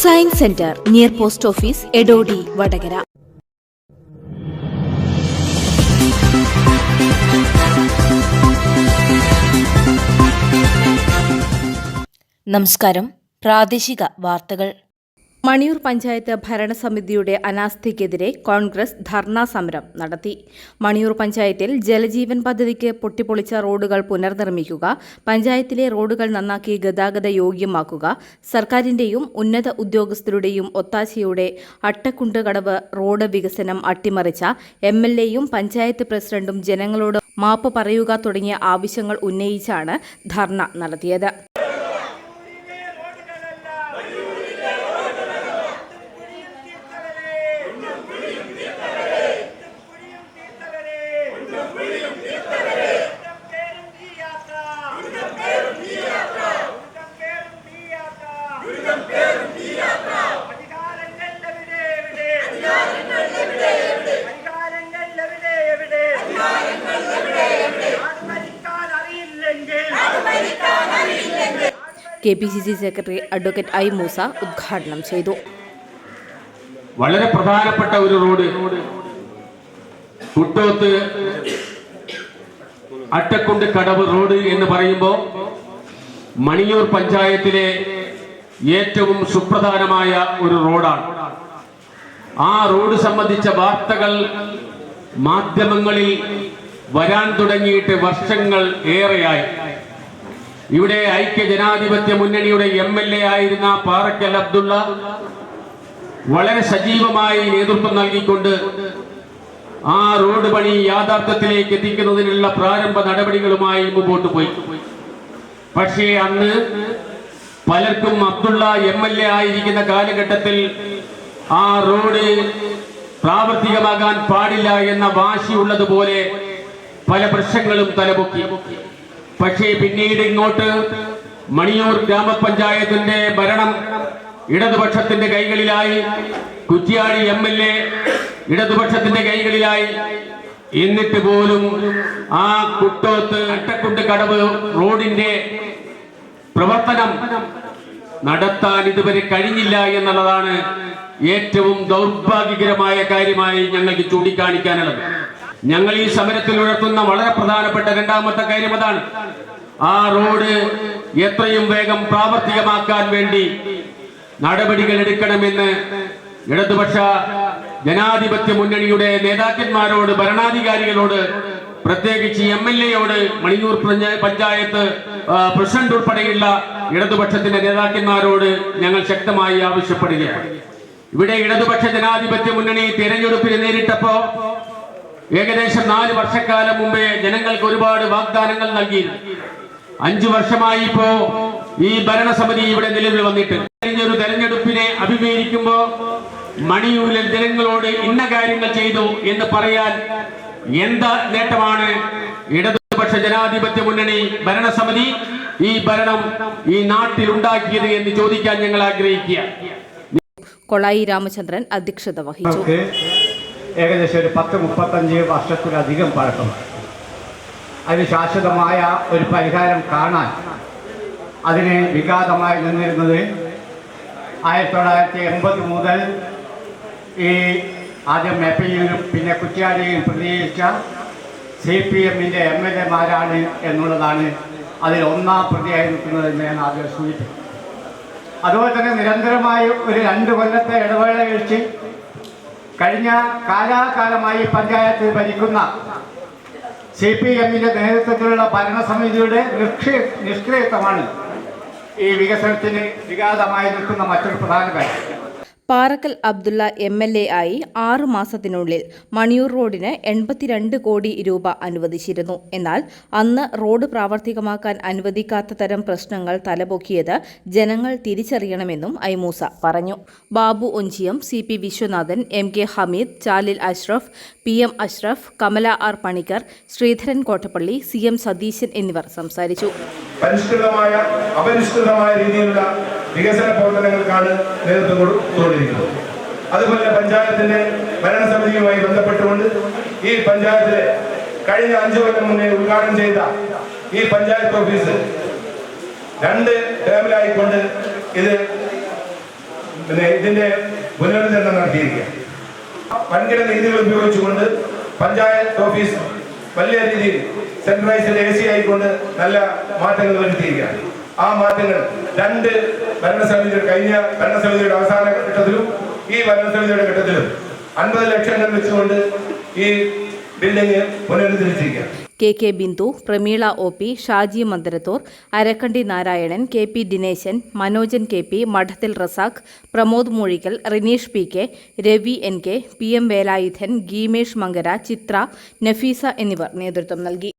Science centre near post office Edodi Vadakara നമസ്കാരം. പ്രാദേശിക വാർത്തകൾ. മണിയൂർ പഞ്ചായത്ത് ഭരണസമിതിയുടെ അനാസ്ഥയ്ക്കെതിരെ കോൺഗ്രസ് ധർണാ സമരം നടത്തി. മണിയൂർ പഞ്ചായത്തിൽ ജലജീവൻ പദ്ധതിക്ക് പൊട്ടിപ്പൊളിച്ച റോഡുകൾ പുനർനിർമ്മിക്കുക പഞ്ചായത്തിലെ റോഡുകൾ നന്നാക്കി ഗതാഗത യോഗ്യമാക്കുക സർക്കാരിന്റെയും ഉന്നത ഉദ്യോഗസ്ഥരുടെയും ഒത്താശയോടെ അട്ടക്കുണ്ട് കടവ് റോഡ് വികസനം അട്ടിമറിച്ച എം എൽ എയും പഞ്ചായത്ത് പ്രസിഡന്റും ജനങ്ങളോട് മാപ്പ് പറയുക തുടങ്ങിയ ആവശ്യങ്ങൾ ഉന്നയിച്ചാണ് ധർണ നടത്തിയത്. K P C C secretary advocate I Moosa ഉദ്ഘാടനം ചെയ്തു. വളരെ പ്രധാനപ്പെട്ട ഒരു റോഡ്. കുട്ടോത്ത് അട്ടക്കുണ്ട് കടവ് റോഡ് എന്ന് പറയുമ്പോൾ മണിയൂർ പഞ്ചായത്തിലെ ഏറ്റവും സുപ്രധാനമായ ഒരു റോഡാണ്. ആ റോഡ് സംബന്ധിച്ച വാർത്തകൾ മാധ്യമങ്ങളിൽ വരാൻ തുടങ്ങിയിട്ട് വർഷങ്ങൾ ഏറെയായി. ഇവിടെ ഐക്യ ജനാധിപത്യ മുന്നണിയുടെ എം എൽ എ ആയിരുന്ന പാറക്കൽ അബ്ദുള്ള വളരെ സജീവമായി നേതൃത്വം നൽകിക്കൊണ്ട് ആ റോഡ് പണി യാഥാർത്ഥ്യത്തിലേക്ക് എത്തിക്കുന്നതിനുള്ള പ്രാരംഭ നടപടികളുമായി മുമ്പോട്ട് പോയി. പക്ഷേ അന്ന് പലർക്കും അബ്ദുള്ള എം എൽ എ ആയിരിക്കുന്ന കാലഘട്ടത്തിൽ ആ റോഡ് പ്രാവർത്തികമാകാൻ പാടില്ല എന്ന വാശിയുള്ളതുപോലെ പല പ്രശ്നങ്ങളും തലപൊക്കി. പക്ഷേ പിന്നീട് ഇങ്ങോട്ട് മണിയൂർ ഗ്രാമപഞ്ചായത്തിന്റെ ഭരണം ഇടതുപക്ഷത്തിന്റെ കൈകളിലായി. കുറ്റിയാടി എം എൽ എ ഇടതുപക്ഷത്തിന്റെ കൈകളിലായി. എന്നിട്ട് പോലും ആ കുട്ടോത്ത് അട്ടക്കുണ്ട് കടവ് റോഡിന്റെ പ്രവർത്തനം നടത്താൻ ഇതുവരെ കഴിഞ്ഞില്ല എന്നുള്ളതാണ് ഏറ്റവും ദൗർഭാഗ്യകരമായ കാര്യമായി ഞങ്ങൾക്ക് ചൂണ്ടിക്കാണിക്കാനുള്ളത്. ഞങ്ങൾ ഈ സമരത്തിൽ ഉയർത്തുന്ന വളരെ പ്രധാനപ്പെട്ട രണ്ടാമത്തെ കാര്യം അതാണ്. ആ റോഡ് എത്രയും വേഗം പ്രാവർത്തികമാക്കാൻ വേണ്ടി നടപടികൾ എടുക്കണമെന്ന് ഇടതുപക്ഷ ജനാധിപത്യ മുന്നണിയുടെ നേതാക്കന്മാരോട് ഭരണാധികാരികളോട് പ്രത്യേകിച്ച് എം എൽ എയോട് മണിയൂർ പഞ്ചായത്ത് പ്രസിഡന്റ് ഉൾപ്പെടെയുള്ള ഇടതുപക്ഷത്തിന്റെ നേതാക്കന്മാരോട് ഞങ്ങൾ ശക്തമായി ആവശ്യപ്പെടുകയാണ്. ഇവിടെ ഇടതുപക്ഷ ജനാധിപത്യ മുന്നണി തിരഞ്ഞെടുപ്പിൽ നേരിട്ടപ്പോ ഏകദേശം നാല് വർഷക്കാലം മുമ്പേ ജനങ്ങൾക്ക് ഒരുപാട് വാഗ്ദാനങ്ങൾ നൽകി അഞ്ചു വർഷമായി ഇപ്പോ ഈ ഭരണസമിതി ഇവിടെ നിലവിൽ വന്നിട്ട്. കഴിഞ്ഞൊരു തെരഞ്ഞെടുപ്പിനെ അഭിമുഖീകരിക്കുമ്പോ മണിയൂരിൽ ജനങ്ങളോട് ഇന്ന കാര്യങ്ങൾ ചെയ്തു എന്ന് പറയാൻ എന്താ നേട്ടമാണ്? ഇടതുപക്ഷ ജനാധിപത്യ മുന്നണി ഭരണസമിതി ഈ ഭരണം ഈ നാട്ടിൽ ഉണ്ടാക്കിയത് എന്ന് ചോദിക്കാൻ ഞങ്ങൾ ആഗ്രഹിക്കുക. കൊളായി രാമചന്ദ്രൻ അധ്യക്ഷത വഹിച്ചു. ഏകദേശം ഒരു പത്ത് മുപ്പത്തഞ്ച് വർഷത്തിലധികം പഴക്കമാണ് അതിന് ശാശ്വതമായ ഒരു പരിഹാരം കാണാൻ അതിന് വിഘാതമായി നിന്നിരുന്നത് ആയിരത്തി തൊള്ളായിരത്തി എൺപത് മുതൽ ഈ ആദ്യം മേപ്പയിലും പിന്നെ കുറ്റിയാടിയും പ്രതികരിച്ച സി പി എമ്മിന്റെ എം എൽ എമാരാണ് എന്നുള്ളതാണ് അതിൽ ഒന്നാം പ്രതിയായി നിൽക്കുന്നതെന്ന് ഞാൻ ആദ്യം സൂചിപ്പിക്കും അതുപോലെ തന്നെ നിരന്തരമായി ഒരു രണ്ട് കൊല്ലത്തെ ഇടവേള കഴിച്ച് കഴിഞ്ഞ കാലാകാലമായി പഞ്ചായത്ത് ഭരിക്കുന്ന സി പി എമ്മിന്റെ നേതൃത്വത്തിലുള്ള ഭരണസമിതിയുടെ നിഷ്ക്രിയ നിഷ്ക്രിയത്വമാണ് ഈ വികസനത്തിന് വിഘാതമായി നിൽക്കുന്ന മറ്റൊരു പ്രധാന കാര്യം. Parakkal Abdulla M L A ആയി ആറു മാസത്തിനുള്ളിൽ മണിയൂർ റോഡിന് എൺപത്തിരണ്ട് കോടി രൂപ അനുവദിച്ചിരുന്നു. എന്നാൽ അന്ന് റോഡ് പ്രാവർത്തികമാക്കാൻ അനുവദിക്കാത്ത തരം പ്രശ്നങ്ങൾ തലപൊക്കിയത് ജനങ്ങൾ തിരിച്ചറിയണമെന്നും ഐമൂസ പറഞ്ഞു. Babu Onchiyam C P Viswanathan M K Hameed Chalil Ashraf P M Ashraf Kamala R Panicker Sreedharan Kottappally C M Satheesan എന്നിവർ സംസാരിച്ചു. പരിഷ്കൃതമായ അപരിഷ്കൃതമായ രീതിയിലുള്ള വികസന പ്രവർത്തനങ്ങൾക്കാണ് നേതൃത്വം കൊടുത്തുകൊണ്ടിരിക്കുന്നത് അതുപോലെ പഞ്ചായത്തിന്റെ ഭരണസമിതിയുമായി ബന്ധപ്പെട്ടുകൊണ്ട് ഈ പഞ്ചായത്തിലെ കഴിഞ്ഞ അഞ്ചു കൊല്ലം മുന്നേ ഉദ്ഘാടനം ചെയ്ത ഈ പഞ്ചായത്ത് ഓഫീസ് രണ്ട് ടേമിലായിക്കൊണ്ട് ഇത് പിന്നെ ഇതിന്റെ പുനരുദ്ധരണം നടത്തിയിരിക്കുക വൻകിട രീതികൾ ഉപയോഗിച്ചുകൊണ്ട് പഞ്ചായത്ത് ഓഫീസ് വലിയ രീതിയിൽ സെൻട്രലൈസ്ഡ് എ സി ആയിക്കൊണ്ട് നല്ല മാറ്റങ്ങൾ വരുത്തിയിരിക്കുകയാണ്. ആ മാറ്റങ്ങൾ രണ്ട് ഭരണസമിതിയുടെ കഴിഞ്ഞ ഭരണസമിതിയുടെ അവസാന ഘട്ടത്തിലും ഈ ഭരണസമിതിയുടെ ഘട്ടത്തിലും അൻപത് ലക്ഷങ്ങൾ വെച്ചുകൊണ്ട് ഈ building പുനരുദ്ധരിച്ചിരിക്കുക K K Bindu Prameela O P Shaji Mandarathur Arakkandi Narayanan K P Dineshan Manojan K P Madathil Razak Pramod Moozhikkal Rineesh P K Ravi N K P M Velayudhan Geemesh Mankara Chithra Nafeesa എന്നിവർ നേതൃത്വം നൽകി.